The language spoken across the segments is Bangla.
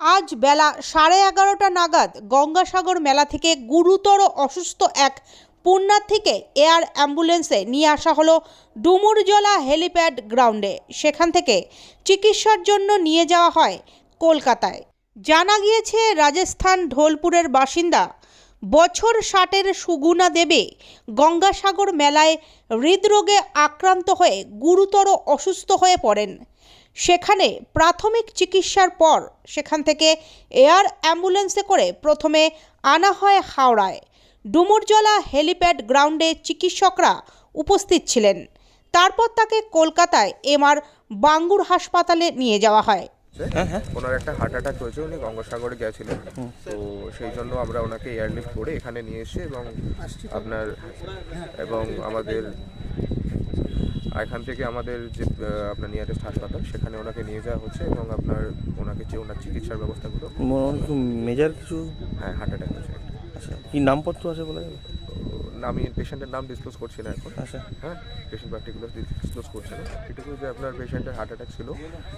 আজ বেলা সাড়ে এগারোটা নাগাদ গঙ্গাসাগর মেলা থেকে গুরুতর অসুস্থ এক পুণ্যার্থীকে এয়ার অ্যাম্বুলেন্সে নিয়ে আসা হলো ডুমুরজলা হেলিপ্যাড গ্রাউন্ডে। সেখান থেকে চিকিৎসার জন্য নিয়ে যাওয়া হয় কলকাতায়। জানা গিয়েছে, রাজস্থান ঢোলপুরের বাসিন্দা বছর ষাটের সুগুনা দেবে গঙ্গাসাগর মেলায় হৃদরোগে আক্রান্ত হয়ে গুরুতর অসুস্থ হয়ে পড়েন। সেখানে প্রাথমিক চিকিৎসার পর সেখান থেকে এয়ার অ্যাম্বুলেন্সে করে প্রথমে আনা হয় হাওড়ায় ডুমুরজলা হেলিপ্যাড গ্রাউন্ডে চিকিৎসকরা উপস্থিত ছিলেন। তারপর তাকে কলকাতায় এমআর বাঙ্গুর হাসপাতালে নিয়ে যাওয়া হয়। হ্যাঁ হ্যাঁ। ওনার একটা হার্ট অ্যাটাক হয়েছে উনি গঙ্গাসাগরে গেছিলেন তো সেই জন্য আমরা ওনাকে এয়ারলিফট করে এখানে নিয়ে এসে এবং আপনার এবং আমাদের এখান থেকে আমাদের যে আপনার নিয়ারেস্ট হাসপাতাল সেখানে ওনাকে নিয়ে যাওয়া হচ্ছে এবং আপনার ওনাকে যে ওনার চিকিৎসার ব্যবস্থাগুলো মেজার কিছু? হ্যাঁ হার্ট অ্যাটাক হয়েছে। আচ্ছা কি নামপত্র আছে বলা যাবে? আমি পেশেন্টের নাম ডিসক্লোজ করছি না এখন। আচ্ছা। হ্যাঁ? পেশেন্ট পার্টিকুলার ডিসক্লোজ করছে না। এটুকু যে আপনার পেশেন্টের হার্ট অ্যাটাক ছিল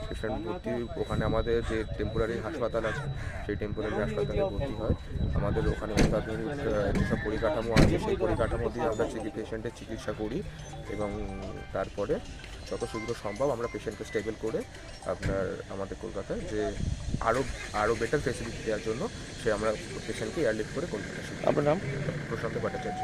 পেশেন্ট ভর্তি ওখানে আমাদের যে টেম্পোরারি হাসপাতাল আছে সেই টেম্পোরারি হাসপাতালে ভর্তি হয়। আমাদের ওখানে অত্যাধুনিক যেসব পরিকাঠামো আছে সেই পরিকাঠামো দিয়ে আমরা চিকি পেশেন্টের চিকিৎসা করি এবং তারপরে যত শীঘ্র সম্ভব আমরা পেশেন্টকে স্টেবল করে আপনার আমাদের কলকাতায় যে আরও আরও বেটার ফেসিলিটি দেওয়ার জন্য সে আমরা পেশেন্টকে এয়ারলিফট করে কলকাতা আপনার নাম? প্রশান্ত ভট্টাচার্য।